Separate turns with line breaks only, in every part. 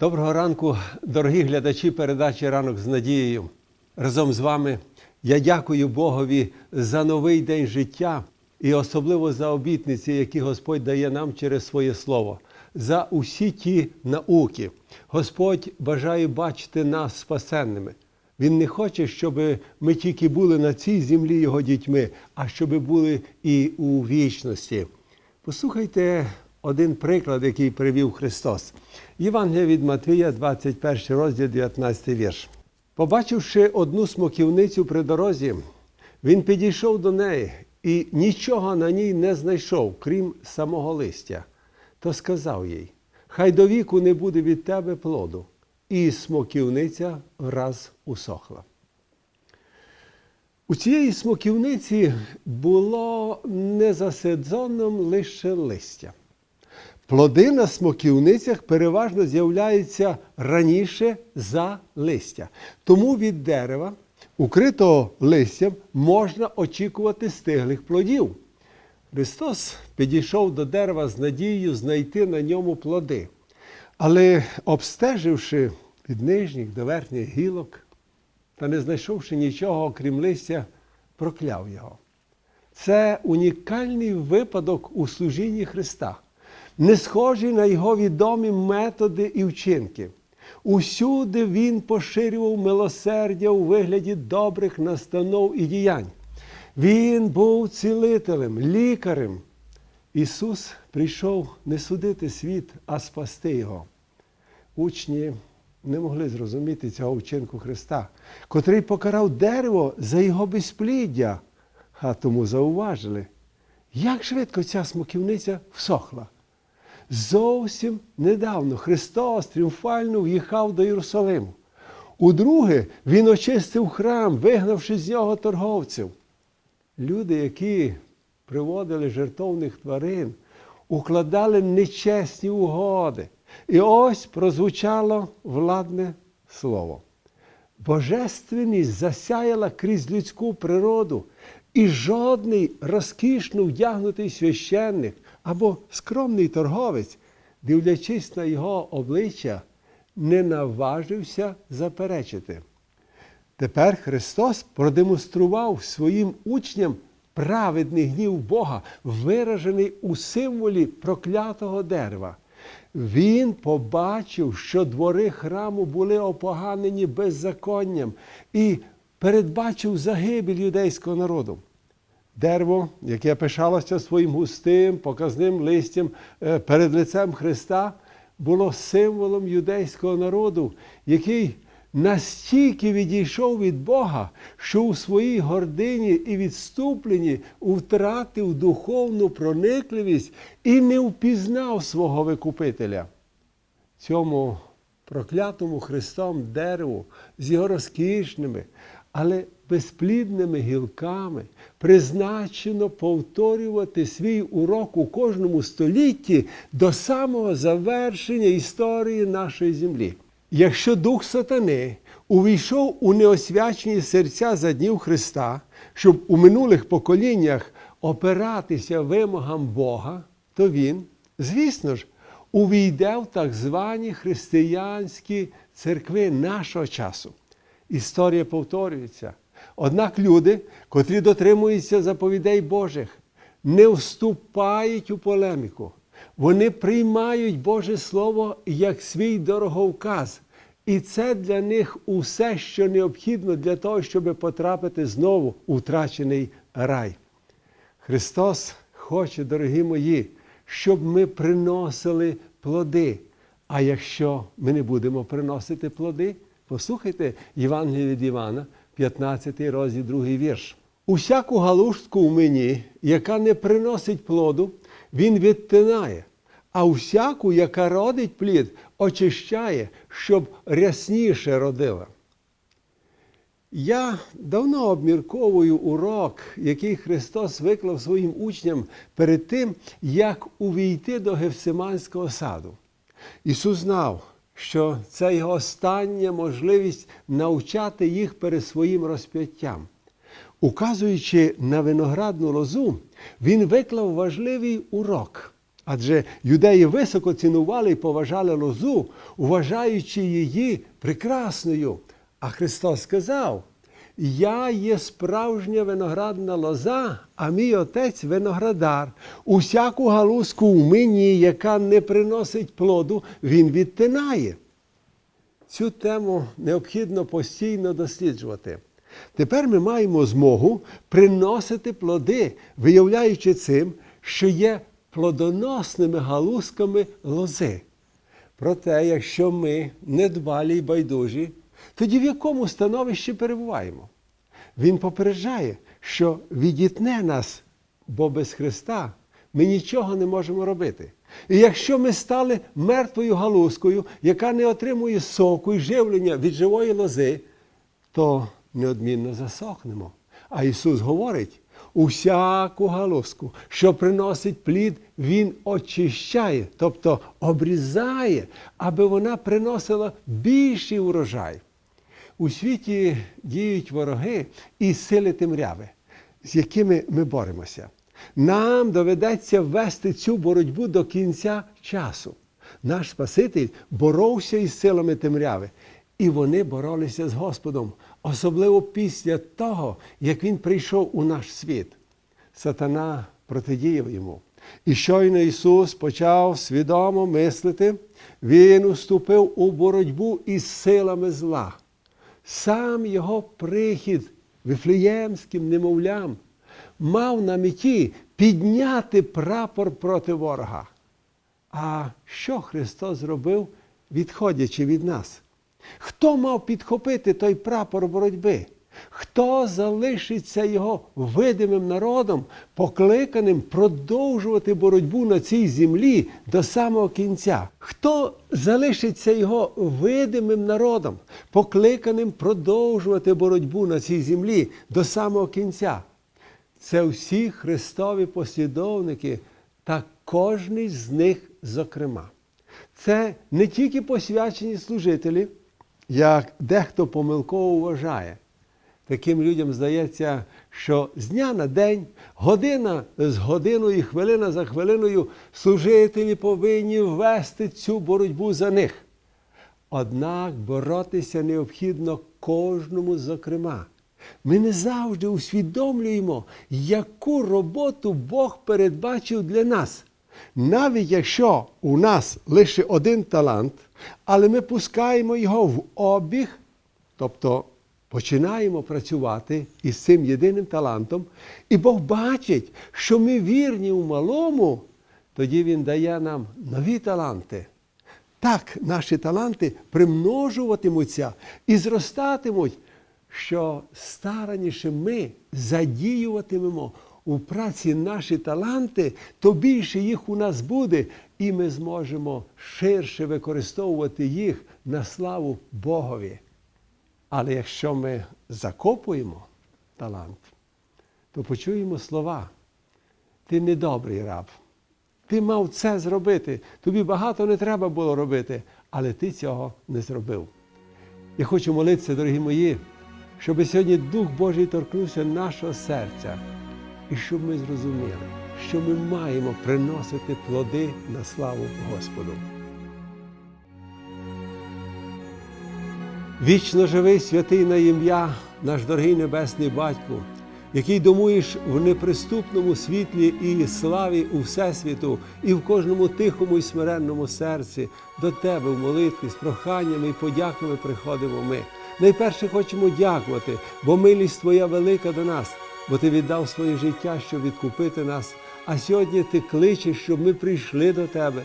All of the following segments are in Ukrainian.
Доброго ранку, дорогі глядачі передачі Ранок з надією. Разом з вами я дякую Богові за новий день життя і особливо за обітниці, які Господь дає нам через своє слово, за усі ті науки. Господь бажає бачити нас спасенними. Він не хоче, щоб ми тільки були на цій землі його дітьми, а щоб були і у вічності. Послухайте один приклад, який привів Христос. Євангелія від Матвія, 21 розділ, 19 вірш. Побачивши одну смоківницю при дорозі, він підійшов до неї і нічого на ній не знайшов, крім самого листя. То сказав їй: Хай до віку не буде від тебе плоду. І смоківниця враз усохла. У цієї смоківниці було не за сезоном лише листя. Плоди на смоківницях переважно з'являються раніше за листя. Тому від дерева, укритого листям, можна очікувати стиглих плодів. Христос підійшов до дерева з надією знайти на ньому плоди. Але обстеживши від нижніх до верхніх гілок та не знайшовши нічого, окрім листя, прокляв його. Це унікальний випадок у служінні Христа, не схожий на його відомі методи і вчинки. Усюди він поширював милосердя у вигляді добрих настанов і діянь. Він був цілителем, лікарем. Ісус прийшов не судити світ, а спасти його. Учні не могли зрозуміти цього вчинку Христа, котрий покарав дерево за його безпліддя, а тому зауважили, як швидко ця смоківниця всохла. Зовсім недавно Христос тріумфально в'їхав до Єрусалиму. Удруге, Він очистив храм, вигнавши з нього торговців. Люди, які приводили жертовних тварин, укладали нечесні угоди. І ось прозвучало владне слово. Божественність засяяла крізь людську природу, і жодний розкішно вдягнутий священник або скромний торговець, дивлячись на його обличчя, не наважився заперечити. Тепер Христос продемонстрував своїм учням праведний гнів Бога, виражений у символі проклятого дерева. Він побачив, що двори храму були опоганені беззаконням і передбачив загибель юдейського народу. Дерево, яке пишалося своїм густим, показним листям е, перед лицем Христа, було символом юдейського народу, який настільки відійшов від Бога, що у своїй гордині і відступленні втратив духовну проникливість і не впізнав свого Викупителя. Цьому проклятому Христом дереву з його розкішними, але безплідними гілками призначено повторювати свій урок у кожному столітті до самого завершення історії нашої землі. Якщо дух сатани увійшов у неосвячені серця за днів Христа, щоб у минулих поколіннях опиратися вимогам Бога, то він, звісно ж, увійде в так звані християнські церкви нашого часу. Історія повторюється. Однак люди, котрі дотримуються заповідей Божих, не вступають у полеміку. Вони приймають Боже Слово як свій дороговказ. І це для них усе, що необхідно для того, щоб потрапити знову у втрачений рай. Христос хоче, дорогі мої, щоб ми приносили плоди. А якщо ми не будемо приносити плоди, послухайте Євангеліє від Івана, 15 розділ, 2 вірш. Усяку галушку в мені, яка не приносить плоду, він відтинає, а усяку, яка родить плід, очищає, щоб рясніше родила. Я давно обмірковую урок, який Христос виклав своїм учням перед тим, як увійти до Гефсиманського саду. Ісус знав, що це його остання можливість навчати їх перед своїм розп'яттям. Указуючи на виноградну лозу, він виклав важливий урок, Адже юдеї високо цінували і поважали лозу, вважаючи її прекрасною. А Христос сказав: Я є справжня виноградна лоза, а мій отець виноградар. Усяку галузку в мені, яка не приносить плоду, він відтинає. Цю тему необхідно постійно досліджувати. Тепер ми маємо змогу приносити плоди, виявляючи цим, що є плодоносними галузками лози. Проте, якщо ми недбалі й байдужі, тоді в якому становищі перебуваємо? Він попереджає, що відітне нас, бо без Христа ми нічого не можемо робити. І якщо ми стали мертвою галузкою, яка не отримує соку і живлення від живої лози, то неодмінно засохнемо. А Ісус говорить, усяку галузку, що приносить плід, Він очищає, тобто обрізає, аби вона приносила більший урожай. У світі діють вороги і сили темряви, з якими ми боремося. Нам доведеться вести цю боротьбу до кінця часу. Наш Спаситель боровся із силами темряви, і вони боролися з Господом, особливо після того, як Він прийшов у наш світ. Сатана протидіяв йому. І щойно Ісус почав свідомо мислити, Він уступив у боротьбу із силами зла. Сам його прихід вифлеємським немовлям мав на меті підняти прапор проти ворога. А що Христос зробив, відходячи від нас? Хто мав підхопити той прапор боротьби? Хто залишиться його видимим народом, покликаним продовжувати боротьбу на цій землі до самого кінця? Хто залишиться його видимим народом, покликаним продовжувати боротьбу на цій землі до самого кінця? Це всі Христові послідовники та кожний з них зокрема. Це не тільки посвячені служителі, як дехто помилково вважає. Таким людям здається, що з дня на день, година з годиною, хвилина за хвилиною служителі повинні вести цю боротьбу за них. Однак боротися необхідно кожному зокрема. Ми не завжди усвідомлюємо, яку роботу Бог передбачив для нас. Навіть якщо у нас лише один талант, але ми пускаємо його в обіг, тобто починаємо працювати із цим єдиним талантом, і Бог бачить, що ми вірні у малому, тоді Він дає нам нові таланти. Так наші таланти примножуватимуться і зростатимуть, що стараніше ми задіюватимемо у праці наші таланти, то більше їх у нас буде, і ми зможемо ширше використовувати їх на славу Богові. Але якщо ми закопуємо талант, то почуємо слова. Ти недобрий раб. Ти мав це зробити. Тобі багато не треба було робити, але ти цього не зробив. Я хочу молитися, дорогі мої, щоб сьогодні Дух Божий торкнувся нашого серця, і щоб ми зрозуміли, що ми маємо приносити плоди на славу Господу. Вічно живий святий на ім'я, наш дорогий Небесний Батько, який домуєш в неприступному світлі і славі у Всесвіту, і в кожному тихому і смиренному серці до Тебе в молитві з проханнями і подяками приходимо ми. Найперше хочемо дякувати, бо милість Твоя велика до нас, бо Ти віддав своє життя, щоб відкупити нас. А сьогодні Ти кличеш, щоб ми прийшли до Тебе.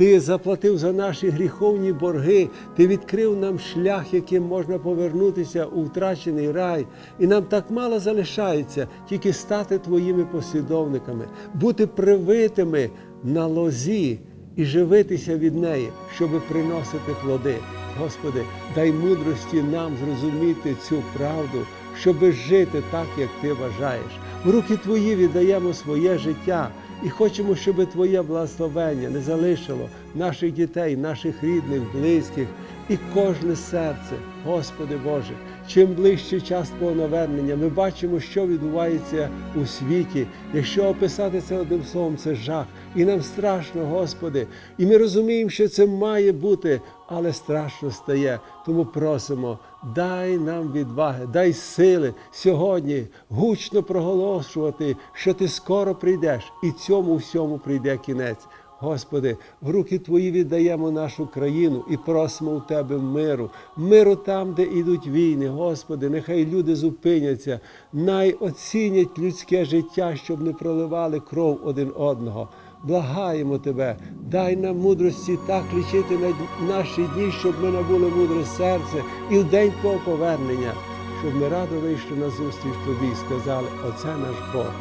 Ти заплатив за наші гріховні борги, ти відкрив нам шлях, яким можна повернутися у втрачений рай. І нам так мало залишається тільки стати твоїми послідовниками, бути привитими на лозі і живитися від неї, щоби приносити плоди. Господи, дай мудрості нам зрозуміти цю правду, щоби жити так, як ти бажаєш. В руки Твої віддаємо своє життя. І хочемо, щоб Твоє благословення не залишило наших дітей, наших рідних, близьких і кожне серце, Господи Боже, чим ближче час Твого навернення, ми бачимо, що відбувається у світі. Якщо описати це одним словом, це жах. І нам страшно, Господи. І ми розуміємо, що це має бути, але страшно стає. Тому просимо, дай нам відваги, дай сили сьогодні гучно проголошувати, що Ти скоро прийдеш, і цьому всьому прийде кінець. Господи, в руки Твої віддаємо нашу країну і просимо у Тебе миру, миру там, де йдуть війни. Господи, нехай люди зупиняться, най оцінять людське життя, щоб не проливали кров один одного. Благаємо Тебе, дай нам мудрості так лічити на наші дні, щоб ми набули мудре серце і в день Твого повернення, щоб ми радо вийшли на зустріч Тобі і сказали, Оце наш Бог.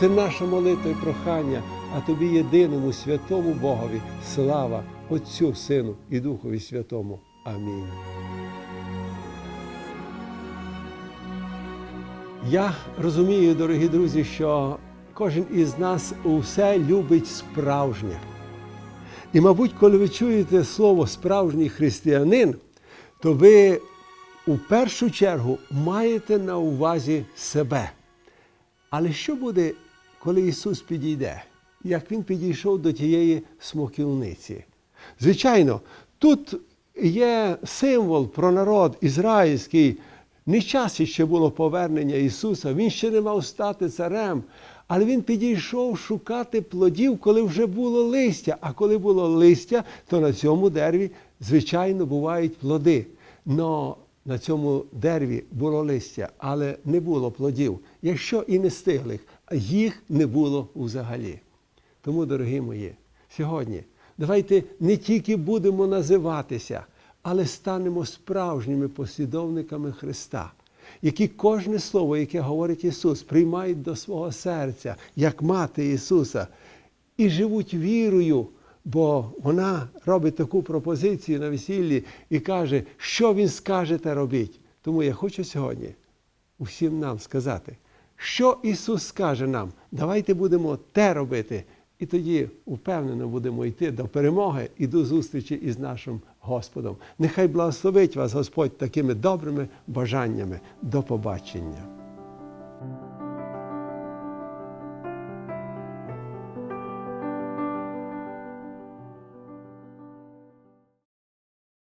Це наша молитва і прохання, а тобі єдиному святому Богові слава Отцю, Сину і Духові Святому. Амінь. Я розумію, дорогі друзі, що кожен із нас усе любить справжнє. І, мабуть, коли ви чуєте слово справжній християнин, то ви у першу чергу маєте на увазі себе. Але що буде, коли Ісус підійде, як Він підійшов до тієї смоківниці? Звичайно, тут є символ про народ ізраїльський. Не час ще було повернення Ісуса, Він ще не мав стати царем, але Він підійшов шукати плодів, коли вже було листя. А коли було листя, то на цьому дереві, звичайно, бувають плоди. Но на цьому дереві було листя, але не було плодів. Якщо і не стиглих, їх не було взагалі. Тому, дорогі мої, сьогодні давайте не тільки будемо називатися, але станемо справжніми послідовниками Христа, які кожне слово, яке говорить Ісус, приймають до свого серця, як мати Ісуса, і живуть вірою. Бо вона робить таку пропозицію на весіллі і каже, що він скаже, те робіть. Тому я хочу сьогодні усім нам сказати, що Ісус скаже нам, давайте будемо те робити, і тоді впевнено будемо йти до перемоги і до зустрічі із нашим Господом. Нехай благословить вас Господь такими добрими бажаннями. До побачення.